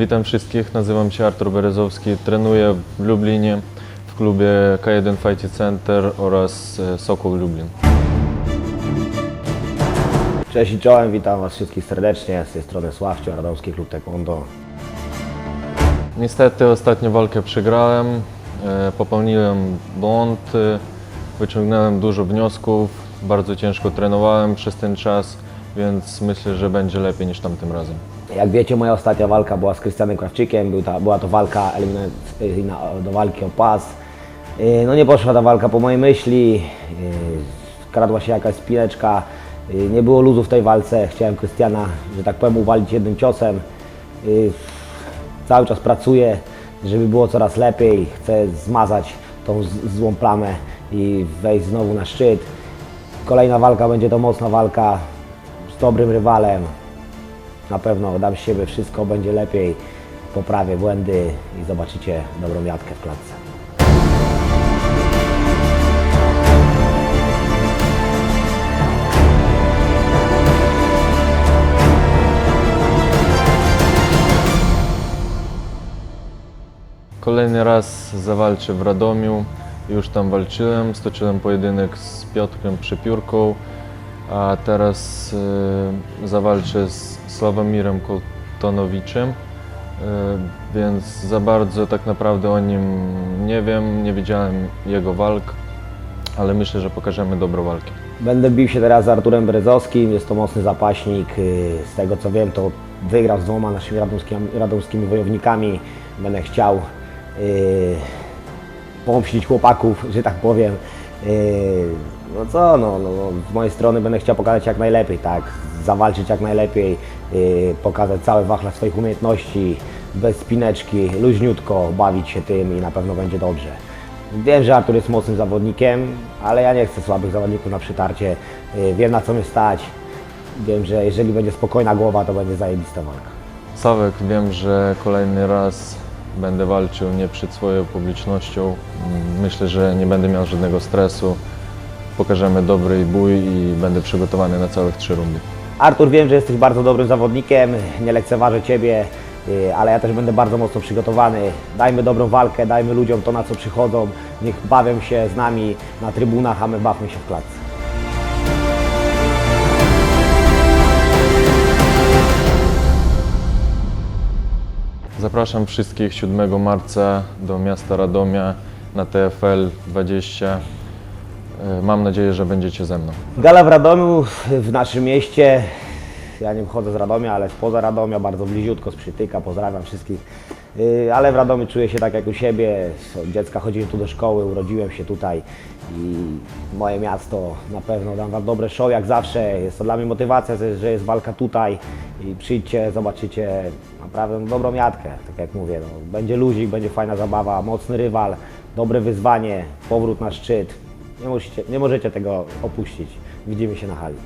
Witam wszystkich, nazywam się Artur Berezowski, trenuję w Lublinie w klubie K1 Fighting Center oraz e, Sokół Lublin. Cześć i czołem, witam Was wszystkich serdecznie. Z tej strony Sławcio, Radomski Klub Taekwondo. Niestety ostatnią walkę przegrałem, e, popełniłem błąd, e, wyciągnąłem dużo wniosków, bardzo ciężko trenowałem przez ten czas, więc myślę, że będzie lepiej niż tamtym razem. Jak wiecie, moja ostatnia walka była z Krystianem Krawczykiem. Był ta, była to walka eliminacyjna do walki o pas. Yy, No nie poszła ta walka po mojej myśli. Yy, Kradła się jakaś spineczka. Yy, Nie było luzu w tej walce. Chciałem Krystiana, że tak powiem, uwalić jednym ciosem. Cały czas pracuję, żeby było coraz lepiej. Chcę zmazać tą złą plamę i wejść znowu na szczyt. Kolejna walka będzie to mocna walka z dobrym rywalem. Na pewno dam z siebie wszystko, będzie lepiej, poprawię błędy i zobaczycie dobrą jatkę w klatce. Kolejny raz zawalczę w Radomiu. Już tam walczyłem, stoczyłem pojedynek z Piotrkiem Przepiórką, a teraz e, zawalczę z Sławomirem Koltonowiczem, e, więc za bardzo tak naprawdę o nim nie wiem, nie widziałem jego walk, ale myślę, że pokażemy dobrą walkę. Będę bił się teraz z Arturem Berezowskim, jest to mocny zapaśnik. yy, Z tego co wiem, to wygrał z dwoma naszymi radomskimi, radomskimi wojownikami. Będę chciał yy, pomścić chłopaków, że tak powiem. Yy, no co, no, no, no, z mojej strony będę chciał pokazać jak najlepiej, tak, zawalczyć jak najlepiej, yy, pokazać cały wachlarz swoich umiejętności, bez spineczki, luźniutko, bawić się tym i na pewno będzie dobrze. Wiem, że Artur jest mocnym zawodnikiem, ale ja nie chcę słabych zawodników na przytarcie. Yy, Wiem na co mnie stać. Wiem, że jeżeli będzie spokojna głowa, to będzie zajebista walka. Sawek, wiem, że kolejny raz będę walczył nie przed swoją publicznością. Myślę, że nie będę miał żadnego stresu. Pokażemy dobry bój i będę przygotowany na całych trzy rundy. Artur, wiem, że jesteś bardzo dobrym zawodnikiem, nie lekceważę Ciebie, yy, ale ja też będę bardzo mocno przygotowany. Dajmy dobrą walkę, dajmy ludziom to, na co przychodzą. Niech bawią się z nami na trybunach, a my bawmy się w klatce. Zapraszam wszystkich 7 marca do miasta Radomia na TFL 20. E, Mam nadzieję, że będziecie ze mną. Gala w Radomiu, w naszym mieście. Ja nie pochodzę z Radomia, ale spoza Radomia, bardzo bliziutko z Przytyka. Pozdrawiam wszystkich. Yy, Ale w Radomiu czuję się tak jak u siebie. Od dziecka chodziłem tu do szkoły, urodziłem się tutaj i moje miasto na pewno dam Wam dobre show jak zawsze. Jest to dla mnie motywacja, że jest walka tutaj i przyjdźcie, zobaczycie naprawdę dobrą jatkę, tak jak mówię. No, będzie luzik, będzie fajna zabawa, mocny rywal, dobre wyzwanie, powrót na szczyt. Nie, musicie, nie możecie tego opuścić. Widzimy się na hali.